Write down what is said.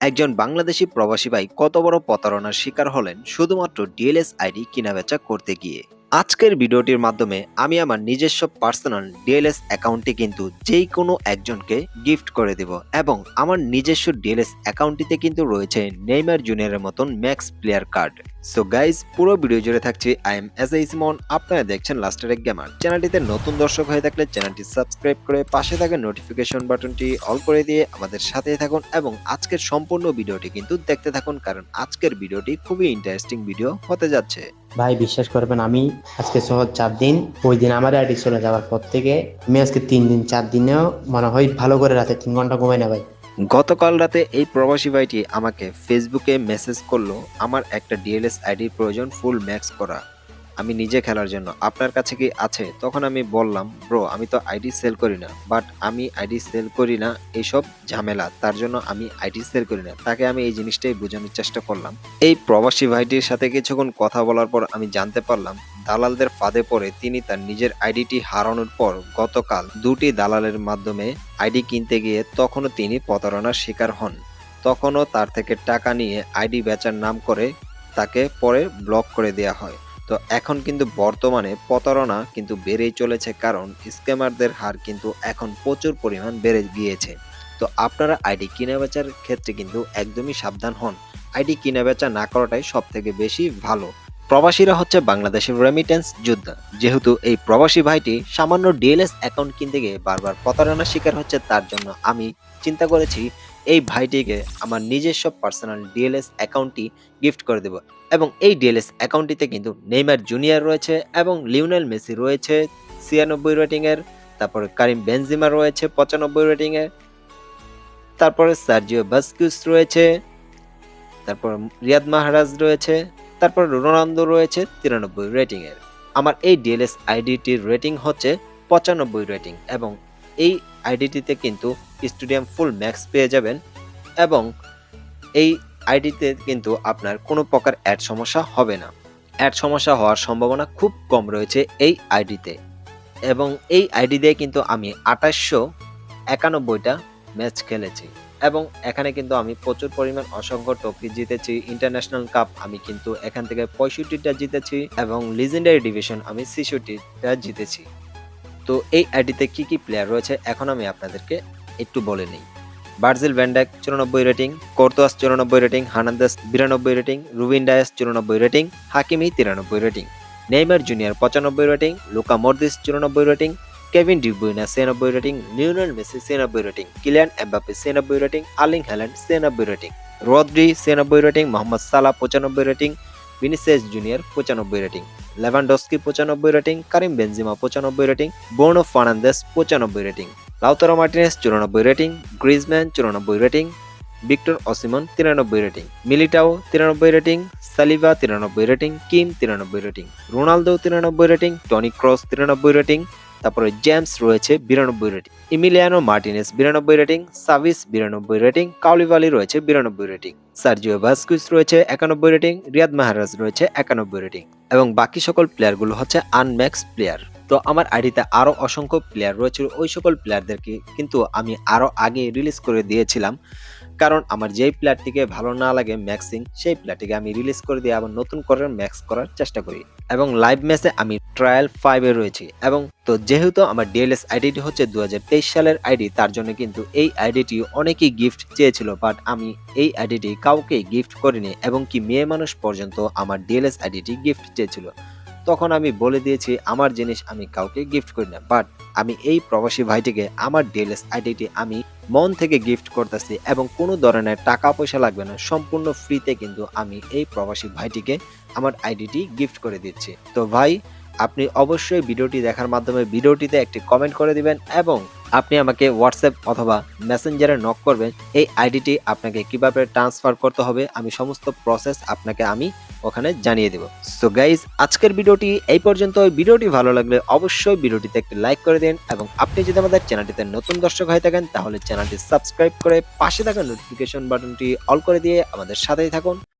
একজন বাংলাদেশি প্রবাসী ভাই কত বড় প্রতারণার শিকার হলেন শুধুমাত্র ডিএলএস আইডি কেনাবেচা করতে গিয়ে। আজকের ভিডিওটির মাধ্যমে আমি আমার নিজস্ব পার্সোনাল ডিএলএস অ্যাকাউন্টটি কিন্তু যেই কোনো একজনকে গিফট করে দেব এবং আমার নিজস্ব ডিএলএস অ্যাকাউন্টটিতে কিন্তু রয়েছে নেইমার জুনিয়রের মতন max player card. So guys পুরো ভিডিও জুড়ে থাকছি I am S A Isman আপনারা দেখছেন লাস্টের এক গেমার চ্যানেলটিতে নতুন দর্শক হয়ে থাকলে চ্যানেলটি সাবস্ক্রাইব করে পাশে থাকা নোটিফিকেশন বাটনটি অল করে দিয়ে আমাদের সাথেই থাকুন এবং আজকের সম্পূর্ণ ভিডিওটি কিন্তু দেখতে থাকুন, কারণ আজকের ভিডিওটি খুবই ইন্টারেস্টিং ভিডিও হতে যাচ্ছে। ভাই, বিশ্বাস করবেন আমি আজকে সহ চার দিন, ওই দিন আমার আইডি চলে যাওয়ার পর থেকে আমি আজকে তিন দিন, চার দিনেও মনে হয় ভালো করে রাতে তিন ঘণ্টা ঘুমাই না ভাই। গতকাল রাতে এই প্রবাসী ভাইটি আমাকে ফেসবুকে মেসেজ করল, আমার একটা ডিএলএস আইডির প্রয়োজন ফুল ম্যাক্স করা। আমি নিজে খেলার জন্য। আপনার কাছে কি আছে? তখন আমি বললাম, ব্রো, আমি তো আইডি সেল করি না, বাট আমি আইডি সেল করি না এইসব ঝামেলা। তার জন্য আমি আইডি সেল করি না। তাকে আমি এই জিনিসটাই বোঝানোর চেষ্টা করলাম। এই প্রবাসী ভাইটির সাথে কিছুক্ষণ কথা বলার পর আমি জানতে পারলাম দালালদের ফাঁদে পড়ে তিনি তার নিজের আইডিটি হারানোর পর গতকাল দুটি দালালের মাধ্যমে আইডি কিনতে গিয়ে তখনও তিনি প্রতারণার শিকার হন। তখনও তার থেকে টাকা নিয়ে আইডি বেচার নাম করে তাকে পরে ব্লক করে দেওয়া হয়। তো এখন কিন্তু বর্তমানে প্রতারণা কিন্তু বেড়েই চলেছে কারণ স্ক্যামারদের হার কিন্তু এখন প্রচুর পরিমাণ বেড়ে গিয়েছে। তো আপনারা আইডি কিনা বেচার ক্ষেত্রে কিন্তু একদমই সাবধান হন। আইডি কিনা বেচা না করাটাই সব থেকে বেশি ভালো। প্রবাসীরা হচ্ছে বাংলাদেশের রেমিটেন্স যোদ্ধা। যেহেতু এই প্রবাসী ভাইটি সামান্য ডিএলএস অ্যাকাউন্ট কিনতে গিয়ে বারবার প্রতারণার শিকার হচ্ছে, তার জন্য আমি চিন্তা করেছি এই ভাইটিকে আমার নিজস্ব পার্সোনাল ডিএলএস অ্যাকাউন্টটি গিফট করে দেব। এবং এই ডিএলএস অ্যাকাউন্টটিতে কিন্তু নেইমার জুনিয়র রয়েছে এবং লিওনেল মেসি রয়েছে ছিয়ানব্বই রেটিংয়ের তারপরে কারিম বেনজিমা রয়েছে পঁচানব্বই রেটিংয়ের তারপরে সার্জিও বাস্কুস রয়েছে, তারপর রিয়াদ মাহারাজ রয়েছে তারপর রোনালদো রয়েছে তিরানব্বই রেটিং এর। আমার এই ডিএলএস আইডিটির রেটিং হচ্ছে পঁচানব্বই রেটিং এবং এই আইডিটিতে কিন্তু স্টেডিয়াম ফুল ম্যাক্স পেয়ে যাবেন এবং এই আইডিতে কিন্তু আপনার কোনো প্রকার অ্যাড সমস্যা হবে না। অ্যাড সমস্যা হওয়ার সম্ভাবনা খুব কম রয়েছে এই আইডিতে এবং এই আইডি দিয়ে কিন্তু আমি আঠাশশো একানব্বইটা ম্যাচ খেলেছি। এবং এখানে কিন্তু আমি প্রচুর পরিমাণ অসংখ্য ট্রফি জিতেছি। ইন্টারন্যাশনাল কাপ আমি কিন্তু এখান থেকে পঁয়ষট্টিটা জিতেছি এবং লিজেন্ডারি ডিভিশন আমি ছেষট্টিটা জিতেছি। তো এই আইডিতে কি কি প্লেয়ার রয়েছে এখন আমি আপনাদেরকে একটু বলে নিই। বার্জিল ভ্যান্ডাক চুরানব্বই রেটিং কোর্তোয়াস চুরানব্বই রেটিং হানান্দাস বিরানব্বই রেটিং রুবিন ডায়াস চুরানব্বই রেটিং হাকিমি তিরানব্বই রেটিং নেইমার জুনিয়র পঁচানব্বই রেটিং লুকা মর্দিস চুরানব্বই রেটিং কেভিন ডিব্রুইনা ছিয়ানব্বই রেটিং লিওনেল মেসি ছিয়ানব্বই রেটিং কিলিয়ান এমবাপে ছিয়ানব্বই রেটিং আর্লিং হ্যাল্যান্ড ছিয়ানব্বই রেটিং রদ্রি ছিয়ানব্বই রেটিং মোহাম্মদ সালা পঁচানব্বই রেটিং ভিনিসিয়াস জুনিয়র পঁচানব্বই রেটিং লেভানডস্কি পঁচানব্বই রেটিং কারিম বেনজিমা পঁচানব্বই রেটিং বোর্নো ফার্নান্দেস পঁচানব্বই রেটিং লাউতারো মার্টিনেস চুরানব্বই রেটিং গ্রিজম্যান চুরানব্বই রেটিং ভিক্টর অসিমন তিরানব্বই রেটিং মিলিটাও তিরানব্বই রেটিং সালিভা তিরানব্বই রেটিং কিম তিরানব্বই রেটিং রোনালদো তিরানব্বই রেটিং টনি ক্রস তিরানব্বই রেটিং তারপরে জেমস রয়েছে বিরানব্বই রেটিং ইমিলিয়ানো মার্টিনেস বিরানব্বই রেটিং সাভিস বিরানব্বই রেটিং কাউলিভালি রয়েছে বিরানব্বই রেটিং সার্জিও ভাস্কুইস রয়েছে একানব্বই রেটিং রিয়াদ মাহারাজ রয়েছে একানব্বই রেটিং এবং বাকি সকল প্লেয়ারগুলো হচ্ছে আনম্যাক্স প্লেয়ার তো আমার আইডিতে আরও অসংখ্য প্লেয়ার রয়েছে, ওই সকল প্লেয়ারদেরকে কিন্তু আমি আরও আগে রিলিজ করে দিয়েছিলাম। কারণ আমার যেই প্লেয়ারটিকে ভালো না লাগে ম্যাক্সিং, সেই প্লেয়ারটিকে আমি রিলিজ করে দিয়ে আবার নতুন করে ম্যাক্স করার চেষ্টা করি। এবং লাইভ ম্যাচে আমি ট্রায়াল ফাইভে রয়েছি। এবং তো যেহেতু আমার ডিএলএস আইডিটি হচ্ছে দু হাজার তেইশ সালের আইডি তার জন্য কিন্তু এই আইডিটি অনেকেই গিফট চেয়েছিল বাট আমি এই আইডিটি কাউকে গিফট করিনি। এবং কি মেয়ে মানুষ পর্যন্ত আমার ডিএলএস আইডিটি গিফট চেয়েছিল। তখন আমি বলে দিয়েছি, আমার জিনিস আমি কাউকে গিফট করি না বাট আমি এই প্রবাসী ভাইটিকে, আমার ডিএলএস আইডিটি আমি মন থেকে গিফট করতেছি এবং কোনো ধরনের টাকা পয়সা লাগবে না, সম্পূর্ণ ফ্রিতে কিন্তু আমি এই প্রবাসী ভাইটিকে আমার আইডিটি গিফট করে দিচ্ছি। তো ভাই, আপনি অবশ্যই ভিডিওটি দেখার মাধ্যমে ভিডিওটিতে একটি কমেন্ট করে দিবেন এবং আপনি আমাকে হোয়াটসঅ্যাপ অথবা মেসেঞ্জারে নক করবেন। এই আইডিটি আপনাকে কীভাবে ট্রান্সফার করতে হবে, আমি সমস্ত প্রসেস আপনাকে আমি ওখানে জানিয়ে দেব। সো গাইজ আজকের ভিডিওটি এই পর্যন্ত ভিডিওটি ভালো লাগলে অবশ্যই ভিডিওটিতে একটি লাইক করে দিন এবং আপনি যদি আমাদের চ্যানেলটিতে নতুন দর্শক হয়ে থাকেন, তাহলে চ্যানেলটি সাবস্ক্রাইব করে পাশে থাকা নোটিফিকেশন বাটনটি অল করে দিয়ে আমাদের সাথেই থাকুন।